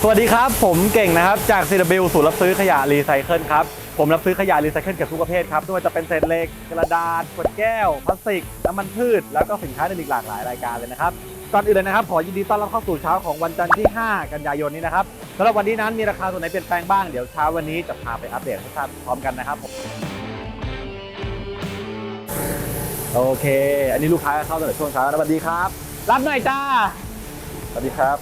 สวัสดีครับ ผมเก่งนะครับ จาก CW ศูนย์รับซื้อขยะรีไซเคิลครับ ผมรับซื้อขยะรีไซเคิลเกือบทุกประเภทครับไม่ว่าจะเป็นเศษเหล็กกระดาษขวดแก้ว พลาสติก น้ำมันพืช แล้วก็สินค้าอื่นอีกหลากหลายรายการเลยนะครับ ก่อนอื่นเลยนะครับ ขอยินดีต้อนรับเข้าสู่เช้าของวันจันทร์ที่ 5 กันยายนนี้นะครับสำหรับวันนี้นั้นมีราคาตัวไหนเปลี่ยนแปลงบ้างเดี๋ยวเช้าวันนี้จะพาไปอัปเดตให้ทราบพร้อมกันนะครับผมโอเค อันนี้ลูกค้าเข้าตั้งแต่ช่วงเช้าสวัสดีครับ รับหน่อยจ้า สวัสดีครับ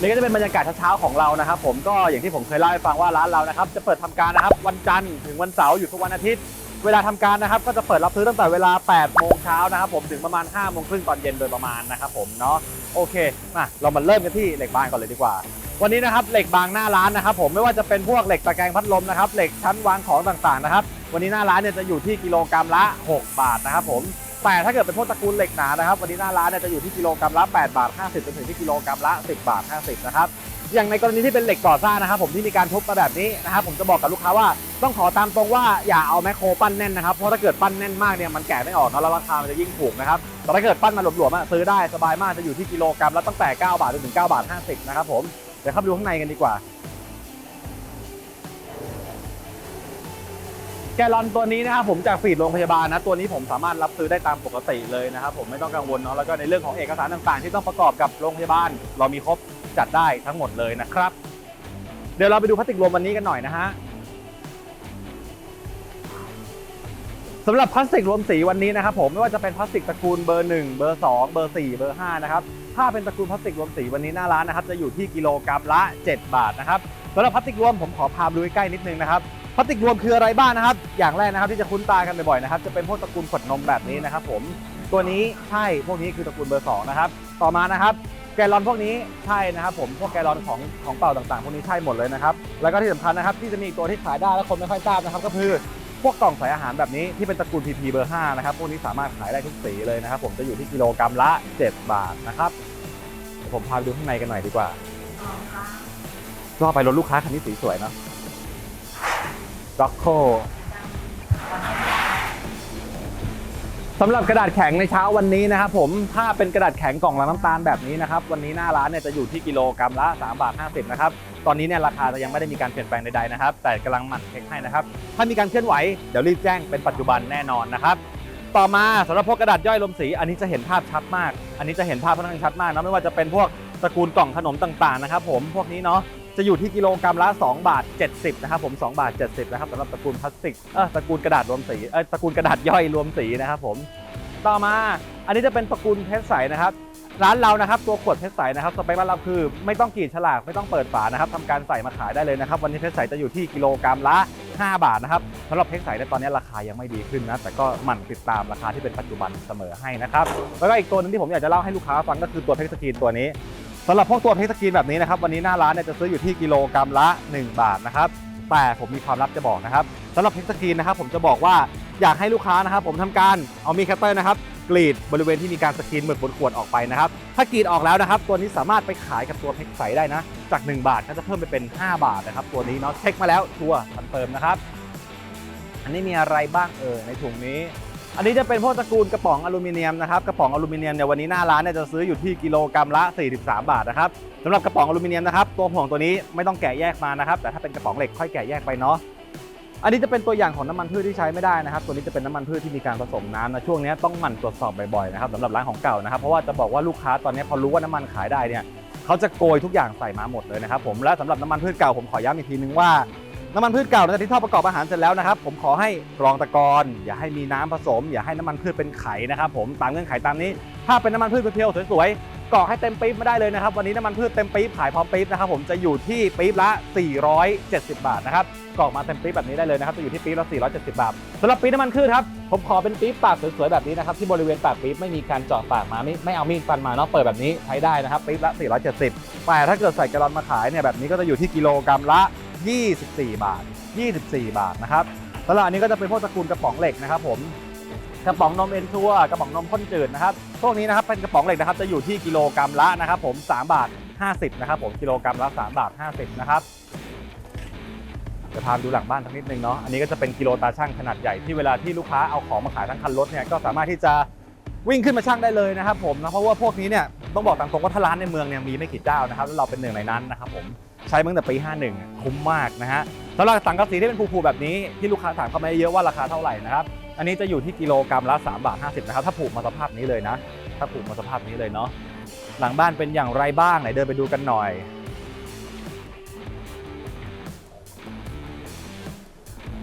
นี่ก็จะเป็นบรรยากาศเช้าๆของเรานะครับ ผมก็อย่างที่ผมเคยเล่าให้ฟังว่าร้านเรานะครับ จะเปิดทำการนะครับวันจันทร์ถึงวันเสาร์อยู่ทุกวันอาทิตย์ เวลาทำการนะครับ ก็จะเปิดรับซื้อตั้งแต่เวลา 8 โมงเช้านะครับ ผมถึงประมาณ 5 โมงครึ่งตอนเย็นโดยประมาณนะครับ ผมเนาะโอเคมาเรามาเริ่มกันที่เหล็กบางก่อนเลยดีกว่า วันนี้นะครับเหล็กบางหน้าร้านนะครับผมไม่ว่าจะเป็นพวกเหล็กตะแกรงพัดลมนะครับเหล็กชั้นวางของต่างๆนะครับ วันนี้หน้าร้านเนี่ยจะอยู่ที่กิโลกรัมละ 6 บาทนะครับผม แต่ถ้าเกิดเป็นพวกตระกูลเหล็กหนานะครับ วันนี้หน้าร้านเนี่ยจะอยู่ที่กิโลกรัมละ8บาท50จนถึงที่กิโลกรัมละ 10บาท50นะครับอย่างในกรณีที่เป็นเหล็กก่อสร้างนะครับ ผมที่มีการทุบมาแบบนี้นะครับผมจะบอกกับลูกค้าว่าต้องขอตามตรงว่าอย่าเอาแมคโครปั้นแน่นนะครับเพราะถ้าเกิดปั้นแน่นมากเนี่ยมันแกะไม่ออกนะแล้วราคามันจะยิ่งถูกนะครับแต่ถ้าเกิดปั้นมาหลวมๆอะซื้อได้สบายมากจะอยู่ที่กิโลกรัมละตั้งแต่ 9 บาทจนถึง9บาท50นะครับผมเดี๋ยวเข้าไปดูข้างในกันดีกว่า แกลลอนตัวนี้นะครับผมจากฟีดโรงพยาบาลนะตัวนี้ผมสามารถรับซื้อได้ตามปกติเลยนะครับผมไม่ต้องกังวลเนาะแล้วก็ในเรื่องของเอกสารต่างๆ ที่ต้องประกอบกับโรงพยาบาล เรามีครบจัดได้ทั้งหมดเลยนะครับ เดี๋ยวเราไปดูพลาสติกรวมวันนี้กันหน่อยนะฮะสำหรับพลาสติกรวมสีวันนี้นะครับผมไม่ว่าจะเป็นพลาสติกตระกูลเบอร์ 1 เบอร์ 2 เบอร์ 4 เบอร์ 5 นะครับถ้าเป็นตระกูลพลาสติกรวมสีวันนี้หน้าร้านนะครับจะอยู่ที่กิโลกรัมละ 7 บาทนะครับสำหรับพลาสติกรวมผมขอพาดูใกล้นิดนึงนะครับ พลาสติกรวมคืออะไรบ้างนะครับ อย่างแรกนะครับที่จะคุ้นตากันบ่อยๆนะครับ จะเป็นพวกตระกูลขวดนมแบบนี้นะครับ ผม ตัวนี้ใช่ พวกนี้คือตระกูลเบอร์สองนะครับ ต่อมานะครับ แกลลอนพวกนี้ใช่นะครับ ผม พวกแกลลอนของของเป่าต่างๆ พวกนี้ใช่หมดเลยนะครับ แล้วก็ที่สำคัญนะครับที่จะมีอีกตัวที่ขายได้และคนไม่ค่อยทราบนะครับ ก็คือพวกกล่องใส่อาหารแบบนี้ที่เป็นตระกูล PP เบอร์5นะครับ พวกนี้สามารถขายได้ทุกสีเลยนะครับ ผมจะอยู่ที่กิโลกรัมละ 7 บาทนะครับ ผมพาไปดูข้างในกันหน่อยดีกว่าก็ไปรถลูกค้าคันนี้สีสวยเนาะ ด็อกโคสำหรับกระดาษแข็งในเช้าวันนี้นะครับผมถ้าเป็นกระดาษแข็งกล่องละน้ำตาลแบบนี้นะครับวันนี้หน้าร้านเนี่ยจะอยู่ที่กิโลกรัมละ3บาท50นะครับตอนนี้เนี่ยราคาจะยังไม่ได้มีการเปลี่ยนแปลงใดๆนะครับ แต่กำลังหมั่นเช็คให้นะครับ ถ้ามีการเคลื่อนไหวเดี๋ยวรีบแจ้งเป็นปัจจุบันแน่นอนนะครับต่อมาสำหรับพวกกระดาษย่อยลมสี อันนี้จะเห็นภาพชัดมาก อันนี้จะเห็นภาพค่อนข้างชัดมากนะไม่ว่าจะเป็นพวกตระกูลกล่องขนมต่างๆนะครับผมพวกนี้เนาะ จะอยู่ที่กิโลกรัมละ2บาท70นะครับผม2บาท70นะครับสำหรับตระกูลพลาสติกเออตระกูลกระดาษรวมสีเออตระกูลกระดาษย่อยรวมสีนะครับผมต่อมาอันนี้จะเป็นตระกูลเพชรใสนะครับร้านเรานะครับตัวขวดเพชรใสนะครับสเปคร้านเราคือ ไม่ต้องกรีดฉลากไม่ต้องเปิดฝานะครับทำการใส่มาขายได้เลยนะครับ วันนี้เพชรใสจะอยู่ที่กิโลกรัมละ 5 บาทนะครับสำหรับเพชรใสในตอนนี้ราคายังไม่ดีขึ้นนะแต่ก็หมั่นติดตามราคาที่เป็นปัจจุบันเสมอให้นะครับแล้วก็อีกตัวหนึงที่ผมอยากจะเล่าให้ลูกค้าฟังก็คือตัวเพชรสกรีนตัวนี้ สำหรับพวกตัวเพชรสกรีนแบบนี้นะครับวันนี้หน้าร้านเนี่ยจะซื้ออยู่ที่กิโลกรัมละ 1 บาทนะครับแต่ผมมีความลับจะบอกนะครับสำหรับเพชรสกรีนนะครับผมจะบอกว่าอยากให้ลูกค้านะครับ ผมทำการเอามีดคัตเตอร์นะครับกรีดบริเวณที่มีการสกรีนหมึกบนขวดออกไปนะครับ ถ้ากรีดออกแล้วนะครับ ตัวนี้สามารถไปขายกับตัวเพชรใสได้นะ จาก 1 บาทก็จะเพิ่มไปเป็น 5 บาทนะครับ ตัวนี้เนาะเช็คมาแล้วชัวร์คอนเฟิร์มนะครับ อันนี้มีอะไรบ้างเออในถุงนี้ อันนี้จะเป็นพวกตระกูลกระป๋องอลูมิเนียมนะครับกระป๋องอลูมิเนียมเนี่ยวันนี้หน้าร้านเนี่ยจะซื้ออยู่ที่กิโลกรัมละ 43 บาทนะครับสำหรับกระป๋องอลูมิเนียมนะครับตัวห่วงตัวนี้ไม่ต้องแกะแยกมานะครับ แต่ถ้าเป็นกระป๋องเหล็กค่อยแกะแยกไปเนาะอันนี้จะเป็นตัวอย่างของน้ำมันพืชที่ใช้ไม่ได้นะครับ ตัวนี้จะเป็นน้ำมันพืชที่มีการผสมน้ำนะช่วงนี้ต้องหมั่นตรวจสอบบ่อยๆนะครับสำหรับร้านของเก่านะครับเพราะว่าจะบอกว่าลูกค้าตอนนี้พอรู้ว่าน้ำมันขายได้เนี่ยเขาจะโกยทุกอย่างใส่มาหมดเลยนะครับผมและสำหรับน้ำมันพืชเก่าผมขอย้ำอีกทีนึงว่า น้ำมันพืชเก่าหลังจากที่ทอดประกอบอาหารเสร็จแล้วนะครับ ผมขอให้กรองตะกอนอย่าให้มีน้ำผสม อย่าให้น้ำมันพืชเป็นไข่นะครับ ผมตามเงื่อนไขตามนี้ ถ้าเป็นน้ำมันพืชเพียวๆสวยๆกรอกให้เต็มปี๊บไมาได้เลยนะครับ วันนี้น้ำมันพืชเต็มปี๊บขายพร้อมปี๊บนะครับ ผมจะอยู่ที่ปี๊บละ 470 บาทนะครับกรอกมาเต็มปี๊บแบบนี้ได้เลยนะครับจะอยู่ที่ปี๊บละ470 บาทสำหรับปี๊บน้ำมันพืชครับผมขอเป็นปี๊บปากสวยๆแบบนี้นะครับที่บริเวณปากปี๊บไม่มีการเจาะปากมาไม่ไม่เอามีดฟันมาเนาะเปิดแบบนี้ใช้ได้นะครับปี๊บละ 470แต่ถ้าเกิดใส่กลลอนมาขายเนี่ยแบบนี้ก็จะอยู่ที่กิโลกรัมละ 24 บาท 24 บาทนะครับสำหรับอันนี้ก็จะเป็นพวกตระกูลกระป๋องเหล็กนะครับผมกระป๋องนมเอ็นชัวกระป๋องนมข้นจืดนะครับพวกนี้นะครับเป็นกระป๋องเหล็กนะครับจะอยู่ที่กิโลกรัมละนะครับผม3บาท 50นะครับผมกิโลกรัมละ3บาท 50นะครับเดี๋ยวพาดูหลังบ้านสักนิดนึงเนาะอันนี้ก็จะเป็นกิโลตาช่างขนาดใหญ่ที่เวลาที่ลูกค้าเอาของมาขายทั้งคันรถเนี่ยก็สามารถที่จะวิ่งขึ้นมาช่างได้เลยนะครับผมนะเพราะว่าพวกนี้เนี่ยต้องบอกตามตรงว่าถ้าร้านในเมืองเนี่ยมีไม่กี่เจ้านะครับแล้วเราเป็นหนึ่งในนั้นนะครับผม ใช้มาตั้งแต่ปี 51 คุ้มมากนะฮะสำหรับสังกะสีที่เป็นภูๆแบบนี้ที่ลูกค้าถามเข้ามาเยอะว่าราคาเท่าไหร่นะครับ อันนี้จะอยู่ที่กิโลกรัมละ3บาท50นะครับถ้าผูกมาสภาพนี้เลยนะ ถ้าผูกมาสภาพนี้เลยเนาะหลังบ้านเป็นอย่างไรบ้างไหนเดินไปดูกันหน่อย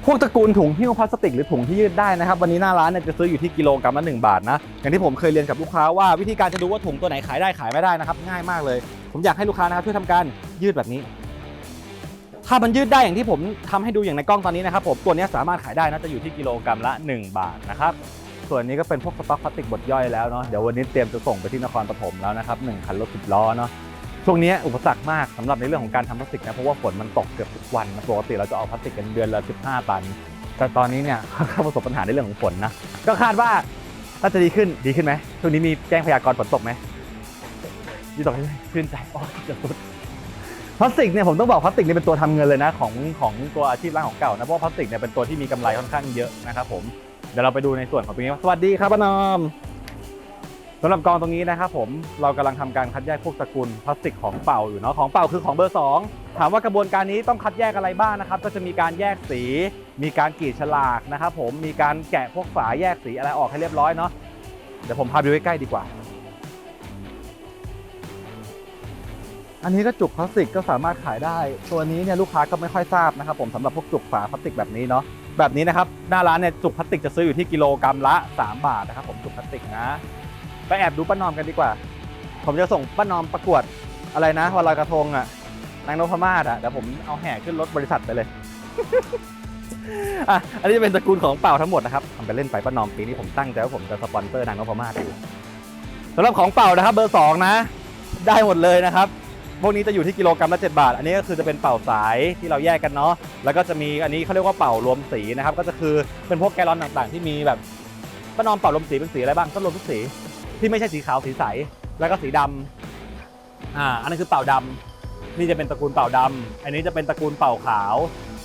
พวกตระกูลถุงหิ้วพลาสติกหรือถุงที่ยืดได้นะครับวันนี้หน้าร้านเนี่ยจะซื้ออยู่ที่กิโลกรัมละ1บาทนะอย่างที่ผมเคยเรียนกับลูกค้าว่าวิธีการจะดูว่าถุงตัวไหนขายได้ขายไม่ได้นะครับง่ายมากเลย ผมอยากให้ลูกค้านะครับช่วยทำการยืดแบบนี้ ถ้ามันยืดได้อย่างที่ผมทำให้ดูอย่างในกล้องตอนนี้นะครับผมตัวเนี้ยสามารถขายได้นะจะอยู่ที่กิโลกรัมละ 1 บาทนะครับส่วนนี้ก็เป็นพวกสต็อกพลาสติกบดย่อยแล้วเนาะเดี๋ยววันนี้เตรียมจะส่งไปที่นครปฐมแล้วนะครับหนึ่งคันรถสิบล้อเนาะ ช่วงนี้อุปสรรคมากสำหรับในเรื่องของการทำพลาสติกนะเพราะว่าฝนมันตกเกือบทุกวันปกติเราจะเอาพลาสติกกันเดือนละ 15 ตัน แต่ตอนนี้เนี่ยเขาประสบปัญหาในเรื่องของฝนนะก็คาดว่าถ้าจะดีขึ้นดีขึ้นไหมช่วงนี้มีแจ้งพยากรณ์ฝนตกไหมดีตกให้ชื่นใจอ้ยจะสุดพลาสติกเนี่ยผมต้องบอกพลาสติกเนี่ยเป็นตัวทำเงินเลยนะของของตัวอาชีพร้านของเก่านะเพราะว่าพลาสติกเนี่ยเป็นตัวที่มีกำไรค่อนข้างเยอะนะครับผมเดี๋ยวเราไปดูในส่วนของตรงนี้สวัสดีครับป้านอม สำหรับกองตรงนี้นะครับผมเรากำลังทำการคัดแยกพวกตะกูลพลาสติกของเป่าอยู่เนาะของเป่าคือของเบอร์ 2 ถามว่ากระบวนการนี้ต้องคัดแยกอะไรบ้างนะครับ ก็จะมีการแยกสี มีการกรีดฉลากนะครับผมมีการแกะพวกฝาแยกสีอะไรออกให้เรียบร้อยเนาะเดี๋ยวผมพาไปดูใกล้ๆดีกว่า อันนี้ก็จุกพลาสติกก็สามารถขายได้ ตัวนี้เนี่ยลูกค้าก็ไม่ค่อยทราบนะครับผมสำหรับพวกจุกฝาพลาสติกแบบนี้เนาะแบบนี้นะครับหน้าร้านเนี่ยจุกพลาสติกจะซื้ออยู่ที่กิโลกรัมละ 3 บาทนะครับผมจุกพลาสติกนะ ไปแอบดูป้านอมกันดีกว่า ผมจะส่งป้านอมประกวดอะไรนะวันลอยกระทงอะนางนพมาศอะเดี๋ยวผมเอาแห่ขึ้นรถบริษัทไปเลย อะอันนี้จะเป็นตระกูลของเป่าทั้งหมดนะครับทำไปเล่นไปป้านอมปีนี้ผมตั้งใจว่าผมจะสปอนเซอร์นางนพมาศอยู่สำหรับของเป่านะครับ เบอร์สองนะ ได้หมดเลยนะครับพวกนี้จะอยู่ที่กิโลกรัมละ 7 บาท อันนี้ก็คือจะเป็นเป่าสายที่เราแยกกันเนาะ แล้วก็จะมีอันนี้เขาเรียกว่าเป่ารวมสีนะครับ ก็จะคือเป็นพวกแกลลอนต่างๆ ที่มีแบบป้านอมเป่ารวมสีเป็นสีอะไรบ้างก็รวมทุกสี ที่ไม่ใช่สีขาวสีใส แล้วก็สีดำอ่าอันนั้นคือเป่าดำนี่จะเป็นตระกูลเป่าดำอันนี้จะเป็นตระกูลเป่าขาว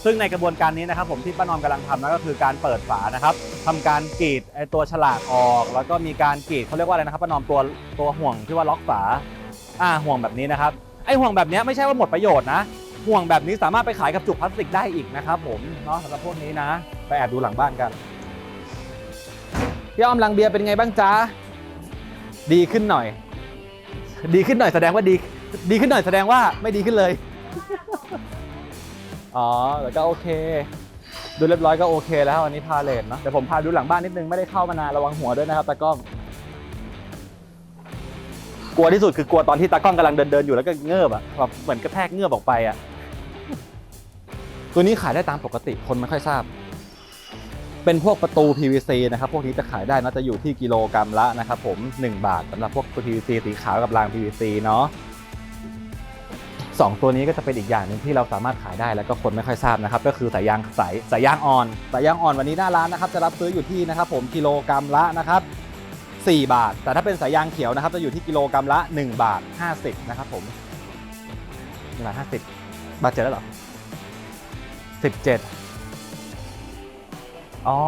ซึ่งในกระบวนการนี้นะครับ ผมที่ป้านอมกำลังทำนั่นก็คือการเปิดฝานะครับทำการกรีดไอตัวฉลากออก แล้วก็มีการกรีดเขาเรียกว่าอะไรนะครับป้านอมตัวตัวห่วงที่ว่าล็อกฝาอ่าห่วงแบบนี้นะครับไอห่วงแบบนี้ไม่ใช่ว่าหมดประโยชน์นะห่วงแบบนี้สามารถไปขายกับจุกพลาสติกได้อีกนะครับผมเนาะสำหรับพวกนี้นะ ไปแอบดูหลังบ้านกันพี่อ้อมลังเบียร์เป็นไงบ้างจ๊ะ ดีขึ้นหน่อย ดีขึ้นหน่อยแสดงว่าดี ดีขึ้นหน่อยแสดงว่าไม่ดีขึ้นเลย อ๋อแต่ก็โอเค ดูเรียบร้อยก็โอเคแล้วอันนี้พาเลทเนาะเดี๋ยวผมพาดูหลังบ้านนิดนึงไม่ได้เข้ามานานระวังหัวด้วยนะครับตากล้อง กลัวที่สุดคือกลัวตอนที่ตากล้องกำลังเดินเดินอยู่แล้วก็เงือบอะแบบเหมือนกระแทกเงือบออกไปอะตัวนี้ขายได้ตามปกติคนไม่ค่อยทราบ เป็นพวกประตู PVC นะครับ พวกนี้จะขายได้นะจะอยู่ที่กิโลกรัมละนะครับผม 1 บาทสำหรับพวก PVC สีขาวกับราง PVC เนาะสองตัวนี้ก็จะเป็นอีกอย่างหนึ่งที่เราสามารถขายได้แล้วก็คนไม่ค่อยทราบนะครับ ก็คือสายยางใสสายยางอ่อนสายยางอ่อนวันนี้หน้าร้านนะครับ จะรับซื้ออยู่ที่นะครับผมกิโลกรัมละนะครับ4 บาท แต่ถ้าเป็นสายยางเขียวนะครับ จะอยู่ที่กิโลกรัมละ 1 บาท 50 นะครับผม1บาท50 บาทเจ็ดแล้วเหรอ 17 อ๋อ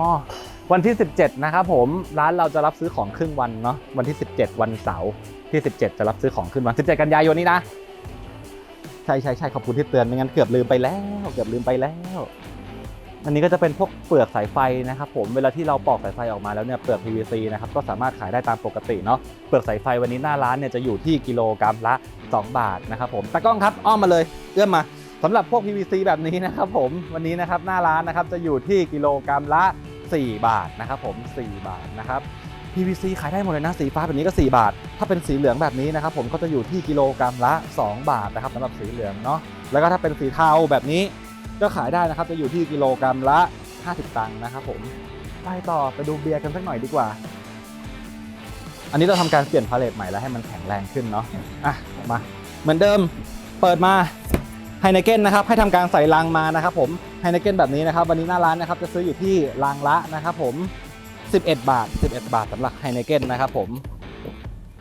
วันที่ 17 นะครับผมร้านเราจะรับซื้อของครึ่งวันเนาะวันที่ 17 วันเสาร์ที่ 17 จะรับซื้อของครึ่งวัน 17 กันยายนนี้นะ ใช่ใช่ใช่ขอบคุณที่เตือนไม่งั้นเกือบลืมไปแล้ว เกือบลืมไปแล้ว อันนี้ก็จะเป็นพวกเปลือกสายไฟนะครับผมเวลาที่เราปอกสายไฟออกมาแล้วเนี่ยเปลือก PVC นะครับก็สามารถขายได้ตามปกติเนาะเปลือกสายไฟวันนี้หน้าร้านเนี่ยจะอยู่ที่กิโลกรัมละ 2 บาทนะครับผมตากล้องครับอ้อมมาเลยเอื้อมมา สำหรับพวก PVC แบบนี้นะครับผมวันนี้นะครับหน้าร้านนะครับจะอยู่ที่กิโลกรัมละ 4 บาทนะครับผม 4 บาทนะครับ PVC ขายได้หมดเลยนะสีฟ้าแบบนี้ก็ 4 บาท ถ้าเป็นสีเหลืองแบบนี้นะครับผมก็จะอยู่ที่กิโลกรัมละ 2 บาทนะครับสำหรับสีเหลืองเนาะแล้วก็ถ้าเป็นสีเทาแบบนี้ก็ขายได้นะครับจะอยู่ที่กิโลกรัมละ 50 ตังค์นะครับผมไปต่อไปดูเบียร์กันสักหน่อยดีกว่า อันนี้เราทำการเปลี่ยนพาเลตใหม่แล้วให้มันแข็งแรงขึ้นเนาะอะมาเหมือนเดิมเปิดมา ไฮเนเก้นนะครับให้ทำการใส่ลังมานะครับผมไฮเนเก้นแบบนี้นะครับ วันนี้หน้าร้านนะครับจะซื้ออยู่ที่ลังละนะครับผม 11 บาท 11 บาทสำหรับไฮเนเก้นนะครับผม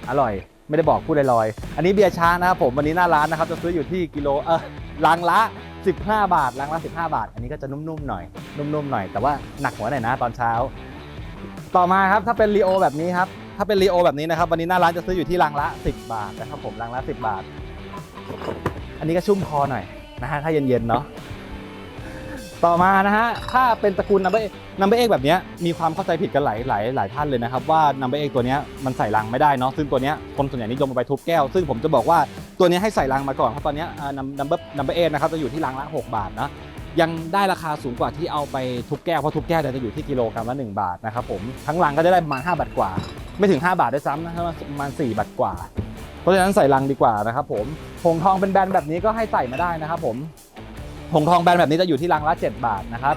อร่อยไม่ได้บอกพูดลอยๆอันนี้เบียร์ช้านะครับผมวันนี้หน้าร้านนะครับจะซื้ออยู่ที่กิโลเออลังละ 15 บาทลังละ15 บาท อันนี้ก็จะนุ่มๆหน่อยนุ่มๆหน่อยแต่ว่าหนักหัวหน่อยนะตอนเช้า ต่อมาครับถ้าเป็นรีโอแบบนี้ครับถ้าเป็นรีโอแบบนี้นะครับวันนี้หน้าร้านจะซื้ออยู่ที่ลังละ 10 บาทนะครับผมลังละ 10 บาท อันนี้ก็ชุ่มคอหน่อยนะฮะถ้าเย็นๆเนาะต่อมานะฮะถ้าเป็นตระกูลนัมเบอร์นัมเบอร์เอกแบบนี้มีความเข้าใจผิดกันหลายหลายหลายท่านเลยนะครับว่านัมเบอร์เอกตัวนี้มันใส่ลังไม่ได้เนาะซึ่งตัวนี้คนส่วนใหญ่นิยมไปทุบแก้ว ซึ่งผมจะบอกว่าตัวนี้ให้ใส่ลังมาก่อนเพราะตอนนี้นัมเบอร์นัมเบอร์เอกนะครับจะอยู่ที่ลังละ 6 บาทนะยังได้ราคาสูงกว่าที่เอาไปทุบแก้วเพราะทุบแก้วเนี่ยจะอยู่ที่กิโลกรัมละ1บาทนะครับผมทั้งลังก็จะได้ประมาณ5บาทกว่า ไม่ถึง 5 บาทด้วยซ้ำนะประมาณ4บาทกว่า เพราะฉะนั้นใส่ลังดีกว่านะครับผมหงทองเป็นแบรนด์แบบนี้ก็ให้ใส่มาได้นะครับผมหงทองแบรนด์แบบนี้จะอยู่ที่ลังละ 7 บาทนะครับ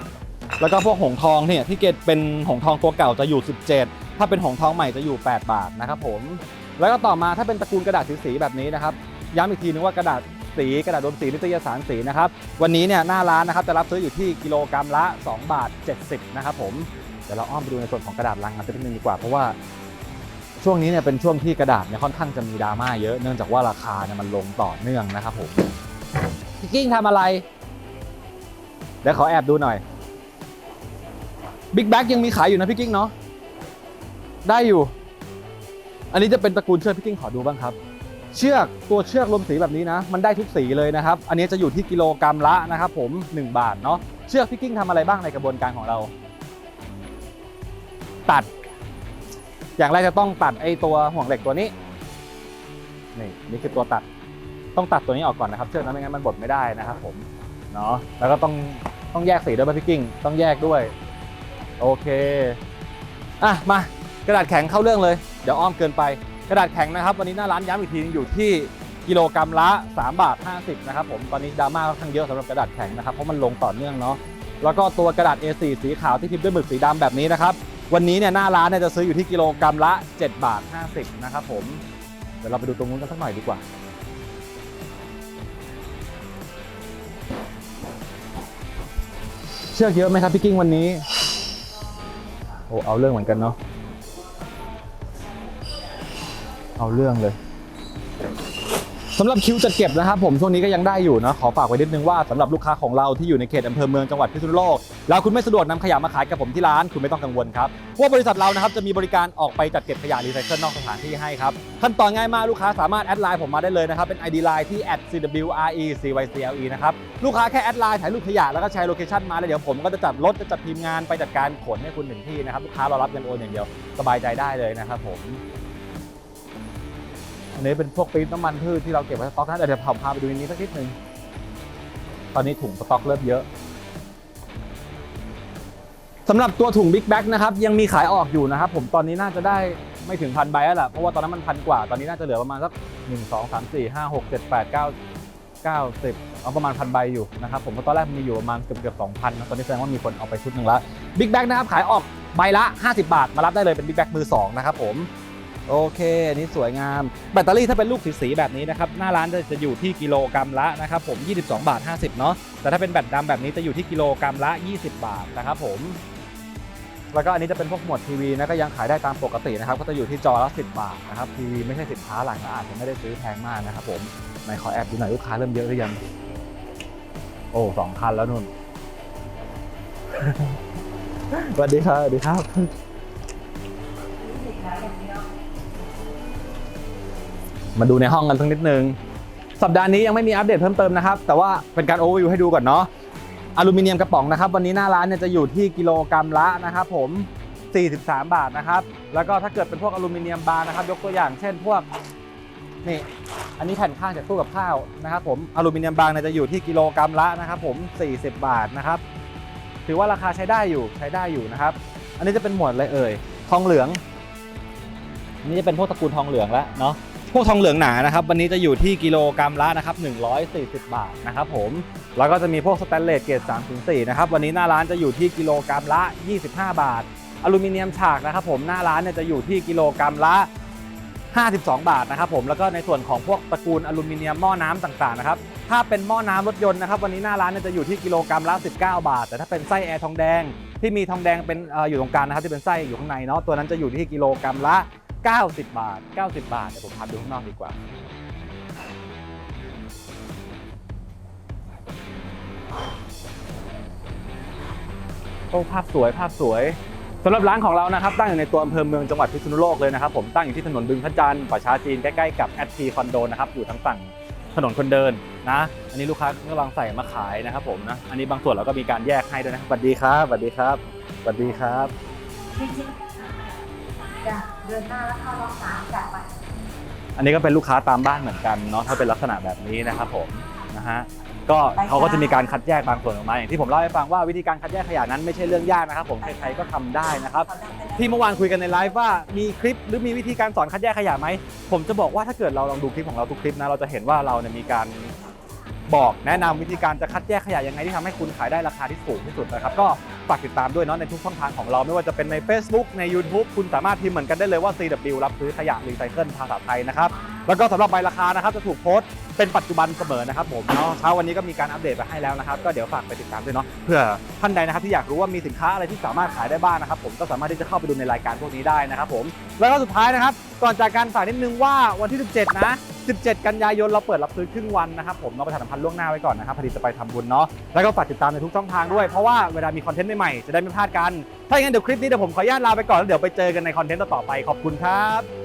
แล้วก็พวกหงทองเนี่ยที่เกตเป็นหงทองตัวเก่าจะอยู่ 17 ถ้าเป็นหงทองใหม่จะอยู่ 8 บาทนะครับผมแล้วก็ต่อมาถ้าเป็นตระกูลกระดาษสีๆแบบนี้นะครับย้ำอีกทีนึงว่ากระดาษสีกระดาษรวมสีนิตยสารสีนะครับวันนี้เนี่ยหน้าร้านนะครับจะรับซื้ออยู่ที่กิโลกรัมละ 2 บาท 70 นะครับผมเดี๋ยวเราอ้อมไปดูในส่วนของกระดาษลังกันสักนิดนึงดีกว่าเพราะว่า ช่วงนี้เนี่ยเป็นช่วงที่กระดาษเนี่ยค่อนข้างจะมีดราม่าเยอะเนื่องจากว่าราคาเนี่ยมันลงต่อเนื่องนะครับผมพี่กิ้งทำอะไร เดี๋ยวขอแอบดูหน่อยบิ๊กแบ็กยังมีขายอยู่นะพี่กิ้งเนาะได้อยู่ อันนี้จะเป็นตระกูลเชือกพี่กิ้งขอดูบ้างครับ เชือกตัวเชือกรวมสีแบบนี้นะ มันได้ทุกสีเลยนะครับ อันนี้จะอยู่ที่กิโลกรัมละนะครับผม 1 บาทเนาะเชือกพี่กิ้งทำอะไรบ้างในกระบวนการของเรา ตัด อย่างแรกจะต้องตัดไอ้ตัวห่วงเหล็กตัวนี้ นี่นี่คือตัวตัด ต้องตัดตัวนี้ออกก่อนนะครับ เชือกนั้นไม่งั้นมันบดไม่ได้นะครับผม เนาะ แล้วก็ต้องต้องแยกสีด้วยป่ะพี่กิ้ง ต้องแยกด้วย โอเค อะ มากระดาษแข็งเข้าเรื่องเลย เดี๋ยวอ้อมเกินไป กระดาษแข็งนะครับ วันนี้หน้าร้านย้ำอีกทีนึงอยู่ที่กิโลกรัมละ 3 บาท 50 นะครับผม ตอนนี้ดราม่าค่อนข้างเยอะสำหรับกระดาษแข็งนะครับ เพราะมันลงต่อเนื่องเนาะ แล้วก็ตัวกระดาษ A4 สีขาวที่พิมพ์ด้วยหมึกสีดำแบบนี้นะครับ วันนี้เนี่ยหน้าร้านเนี่ยจะซื้ออยู่ที่กิโลกรัมละ 7 บาท 50 นะครับผม เดี๋ยวเราไปดูตรงนู้นกันสักหน่อยดีกว่า เชือกเยอะไหมครับพี่กิ้งวันนี้ โอ้เอาเรื่องเหมือนกันเนาะ เอาเรื่องเลย สำหรับคิวจัดเก็บนะครับผมช่วงนี้ก็ยังได้อยู่นะขอฝากไว้นิดนึงว่าสำหรับลูกค้าของเราที่อยู่ในเขตอำเภอเมืองจังหวัดพิษณุโลกแล้วคุณไม่สะดวกนำขยะมาขายกับผมที่ร้านคุณไม่ต้องกังวลครับเพราะว่าบริษัทเรานะครับจะมีบริการออกไปจัดเก็บขยะรีไซเคิลนอกสถานที่ให้ครับขั้นตอนง่ายมากลูกค้าสามารถแอดไลน์ผมมาได้เลยนะครับเป็น ID Line ที่ @cwrecycle นะครับลูกค้าแค่แอดไลน์ถ่ายรูปขยะแล้วก็แชร์โลเคชั่นมาแล้วเดี๋ยวผมก็จะจัดรถจะจัดทีมงานไปจัดการขนให้คุณถึงที่นะครับลูกค้ารอรับเงินโอนอย่างเดียวสบายใจได้เลยนะครับผม อันนี้เป็นพวกปี๊บน้ำมันพืชที่เราเก็บไว้สต็อกนะเดี๋ยวผมพาไปดูในนี้สักนิดหนึ่งตอนนี้ถุงสต็อกเริ่มเยอะสำหรับตัวถุงบิ๊กแบ็กนะครับยังมีขายออกอยู่นะครับผมตอนนี้น่าจะได้ไม่ถึงพันใบแล้วล่ะเพราะว่าตอนนั้นมันพันกว่าตอนนี้น่าจะเหลือประมาณสักหนึ่งสองสามสี่ห้าหกเจ็ดแปดเก้าเก้าสิบเอาประมาณพันใบอยู่นะครับผมเพราะตอนแรกมันมีอยู่ประมาณเกือบเกือบสองพันนะตอนนี้แสดงว่ามีคนเอาไปชุดหนึ่งแล้วบิ๊กแบ็กนะครับขายออกใบละ 50 บาท มารับได้เลยเป็นบิ๊กแบ็กมือสองนะครับผม โอเค อันนี้สวยงาม แบตเตอรี่ถ้าเป็นลูกสีๆแบบนี้นะครับ หน้าร้านจะจะอยู่ที่กิโลกรัมละนะครับผม 22 บาท 50 เนาะ แต่ถ้าเป็นแบตดำแบบนี้จะอยู่ที่กิโลกรัมละ 20 บาทนะครับผม แล้วก็อันนี้จะเป็นพวกหมวดทีวีนะก็ยังขายได้ตามปกตินะครับ ก็จะอยู่ที่จอละ 10 บาทนะครับ ทีวีไม่ใช่สินค้าหลังอาจจะไม่ได้ซื้อแพงมากนะครับผมไหนขอแอบดูหน่อยลูกค้าเริ่มเยอะหรือยัง โอ้สองคันแล้วนุ่น สวัสดีครับสวัสดีครับ มาดูในห้องกันสักนิดนึง สัปดาห์นี้ยังไม่มีอัปเดตเพิ่มเติมนะครับ แต่ว่าเป็นการโอเวอร์วิวให้ดูก่อนเนาะอลูมิเนียมกระป๋องนะครับ วันนี้หน้าร้านเนี่ยจะอยู่ที่กิโลกรัมละนะครับผม 43 บาทนะครับ แล้วก็ถ้าเกิดเป็นพวกอลูมิเนียมบาร์นะครับ ยกตัวอย่างเช่นพวกนี่อันนี้แผ่นข้างจากตู้กับข้าวนะครับผมอลูมิเนียมบางเนี่ยจะอยู่ที่กิโลกรัมละนะครับผม 40 บาทนะครับ ถือว่าราคาใช้ได้อยู่ใช้ได้อยู่นะครับ อันนี้จะเป็นหมวดอะไรเอ่ยทองเหลือง อันนี้จะเป็นพวกตระกูลทองเหลืองแล้วเนาะ พวกทองเหลืองหนานะครับ วันนี้จะอยู่ที่กิโลกรัมละนะครับ140 บาทนะครับผมแล้วก็จะมีพวกสแตนเลสเกรด3ถึง4นะครับวันนี้หน้าร้านจะอยู่ที่กิโลกรัมละ 25 บาท อลูมิเนียมฉากนะครับผมหน้าร้านเนี่ยจะอยู่ที่กิโลกรัมละ 52 บาทนะครับผมแล้วก็ในส่วนของพวกตระกูลอลูมิเนียมหม้อน้ำต่างๆนะครับถ้าเป็นหม้อน้ำรถยนต์นะครับวันนี้หน้าร้านเนี่ยจะอยู่ที่กิโลกรัมละ 19 บาท แต่ถ้าเป็นไส้แอร์ทองแดงที่มีทองแดงเป็นออยู่ตรงกลางนะครับที่เป็นไส้อยู่ข้างในเนาะตัวนั้นจะอยู่ที่กิโลกรัมละ 90 บาท 90 บาทเดี๋ยวผมพาดูข้างนอกดีกว่า โอ้ภาพสวยภาพสวยสำหรับร้านของเรานะครับตั้งอยู่ในตัวอำเภอเมืองจังหวัดพิษณุโลกเลยนะครับผมตั้งอยู่ที่ถนนบึงพระจันทร์ป่าช้าจีนใกล้ๆกับแอดทีคอนโดนะครับอยู่ทั้งฝั่งถนนคนเดินนะ อันนี้ลูกค้ากำลังใส่มาขายนะครับผมนะอันนี้บางส่วนเราก็มีการแยกให้ด้วยนะสวัสดีครับสวัสดีครับสวัสดีครับ จ้ะเดินหน้าแล้วเข้าล็อกสามกลับไปอันนี้ก็เป็นลูกค้าตามบ้านเหมือนกันเนาะถ้าเป็นลักษณะแบบนี้นะครับผมนะฮะก็เขาก็จะมีการคัดแยกบางส่วนออกมาอย่างที่ผมเล่าให้ฟังว่าวิธีการคัดแยกขยะนั้นไม่ใช่เรื่องยากนะครับ ผมใครๆก็ทำได้นะครับ ที่เมื่อวานคุยกันในไลฟ์ว่ามีคลิปหรือมีวิธีการสอนคัดแยกขยะไหมผมจะบอกว่าถ้าเกิดเราลองดูคลิปของเราทุกคลิปนะเราจะเห็นว่าเราเนี่ยมีการ บอกแนะนำวิธีการจะคัดแยกขยะยังไงที่ทำให้คุณขายได้ราคาที่สูงที่สุดนะครับ ก็ฝากติดตามด้วยเนาะในทุกช่องทางของเราไม่ว่าจะเป็นใน Facebook ใน YouTube คุณสามารถพิมพ์เหมือนกันได้เลยว่า CW รับซื้อขยะรีไซเคิลภาษาไทยนะครับ แล้วก็สำหรับใบราคานะครับจะถูกโพสต์เป็นปัจจุบันเสมอนะครับผมเนาะเช้าวันนี้ก็มีการอัปเดตไปให้แล้วนะครับ ก็เดี๋ยวฝากไปติดตามด้วยเนาะเพื่อท่านใดนะครับที่อยากรู้ว่ามีสินค้าอะไรที่สามารถขายได้บ้างนะครับผมก็สามารถที่จะเข้าไปดูในรายการพวกนี้ได้นะครับผมแล้วก็สุดท้ายนะครับก่อนจากการฝากนิดนึงว่าวันที่ 17 นะ 17 กันยายนเราเปิดรับซื้อครึ่งวันนะครับผมเราประชาสัมพันธ์ล่วงหน้าไว้ก่อนนะครับพอดีจะไปทำบุญเนาะแล้วก็ฝากติดตามในทุกช่องทางด้วยเพราะว่าเวลามีคอนเทนต์ใหม่ๆจะได้ไม่พลาดกันถ้าอย่างนั้นเดี๋ยวคลิปนี้เดี๋ยวผมขออนุญาตลาไปก่อนแล้วเดี๋ยวไปเจอกันในคอนเทนต์ต่อไปขอบคุณครับ